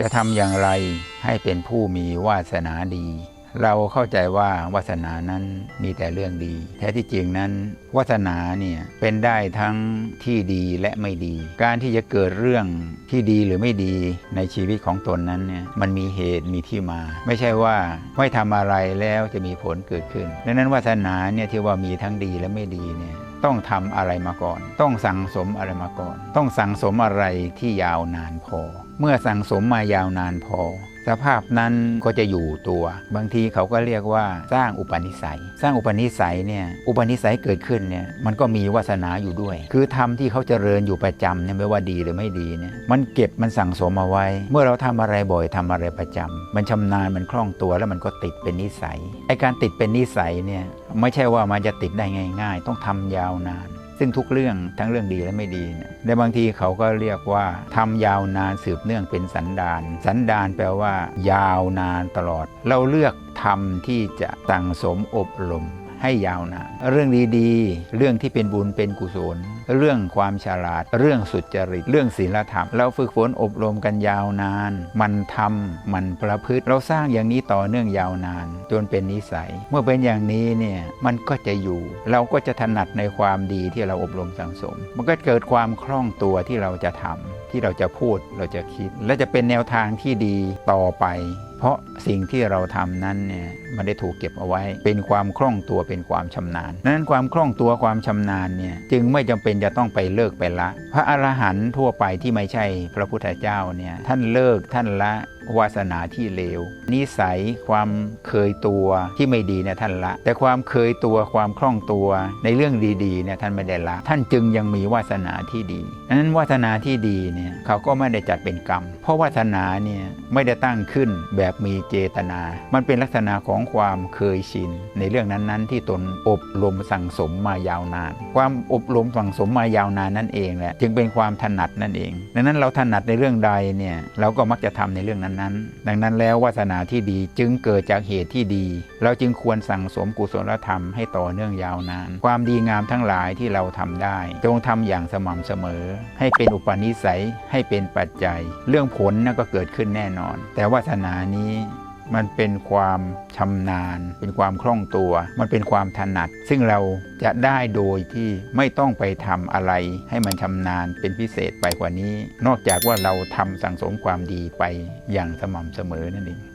จะทำอย่างไรให้เป็นผู้มีวาสนาดี เราเข้าใจว่าวาสนานั้นมีแต่เรื่องดี แท้ที่จริงนั้น วาสนาเนี่ยเป็นได้ทั้งที่ดีและไม่ดี การที่จะเกิดเรื่องที่ดีหรือไม่ดีในชีวิตของตนนั้นเนี่ยมันมีเหตุมีที่มา ไม่ใช่ว่าไม่ทำอะไรแล้วจะมีผลเกิดขึ้น ดังนั้นวาสนาเนี่ยที่ว่ามีทั้งดีและไม่ดีเนี่ย ต้องทำอะไรมาก่อน ต้องสั่งสมอะไรมาก่อน ต้องสั่งสมอะไรที่ยาวนานพอ เมื่อสั่งสมมายาวนานพอ สภาพนั้นก็จะอยู่ตัว บางทีเขาก็เรียกว่าสร้างอุปนิสัย สร้างอุปนิสัยเนี่ยอุปนิสัยเกิดขึ้นเนี่ยมันก็มีวาสนาอยู่ด้วย คือทำที่เขาเจริญอยู่ประจำเนี่ยไม่ว่าดีหรือไม่ดีเนี่ยมันเก็บมันสั่งสมเอาไว้ เมื่อเราทำอะไรบ่อยทำอะไรประจำมันชำนาญมันคล่องตัวแล้วมันก็ติดเป็นนิสัยไอการติดเป็นนิสัยเนี่ยไม่ใช่ว่ามันจะติดได้ง่าย ๆ ต้องทำยาวนาน ซึ่งทุกเรื่องทั้งเรื่องดีและไม่ดีเนี่ยในบางทีเขาก็เรียกว่าทำยาวนานสืบเนื่องเป็นสันดาน สันดานแปลว่า ยาวนานตลอด เราเลือกทำที่จะสั่งสมอบรมให้ยาวนานเรื่องดีๆ เรื่องที่เป็นบุญเป็นกุศลเรื่องความฉลาด เรื่องสุจริต เรื่องศีลธรรม เราฝึกฝนอบรมกันยาวนาน มันทำมันประพฤติ เราสร้างอย่างนี้ต่อเนื่องยาวนาน จนเป็นนิสัย เมื่อเป็นอย่างนี้เนี่ยมันก็จะอยู่ เราก็จะถนัดในความดีที่เราอบรมสังสม มันก็เกิดความคล่องตัวที่เราจะทำที่เราจะพูดเราจะคิด และจะเป็นแนวทางที่ดีต่อไปเพราะสิ่งที่เราทำนั้นเนี่ยมันได้ถูกเก็บเอาไว้ เป็นความคล่องตัวเป็นความชำนาญนั้นความคล่องตัวความชำนาญเนี่ยจึงไม่จำเป็นจะต้องไปเลิกไปละ พระอรหันต์ทั่วไปที่ไม่ใช่พระพุทธเจ้าเนี่ยท่านเลิกท่านละ วาสนาที่เลว นิสัยความเคยตัวที่ไม่ดีเนี่ยท่านละ แต่ความเคยตัวความคล่องตัวในเรื่องดีๆเนี่ยท่านไม่ได้ละ ท่านจึงยังมีวาสนาที่ดีดังนั้นวาสนาที่ดีเนี่ยเขาก็ไม่ได้จัดเป็นกรรม เพราะวาสนาเนี่ยไม่ได้ตั้งขึ้นแบบมีเจตนา มันเป็นลักษณะของความเคยชิน ในเรื่องนั้นๆ ที่ตนอบรมสั่งสมมายาวนาน ความอบรมสั่งสมมายาวนานนั่นเองแหละจึงเป็นความถนัดนั่นเอง ดังนั้นเราถนัดในเรื่องใดเนี่ยเราก็มักจะทำในเรื่องนั้นนั้น ดังนั้นแล้ววาสนาที่ดีจึงเกิดจากเหตุที่ดี เราจึงควรสั่งสมกุศลธรรมให้ต่อเนื่องยาวนาน ความดีงามทั้งหลายที่เราทำได้ จงทำอย่างสม่ำเสมอ ให้เป็นอุปนิสัยให้เป็นปัจจัย เรื่องผลนั่นก็เกิดขึ้นแน่นอน แต่วาสนานี้ มันเป็นความชำนาญ เป็นความคล่องตัว มันเป็นความถนัด ซึ่งเราจะได้โดยที่ไม่ต้องไปทำอะไร ให้มันชำนาญเป็นพิเศษไปกว่านี้ นอกจากว่าเราทำสั่งสมความดีไปอย่างสม่ำเสมอนั่นเอง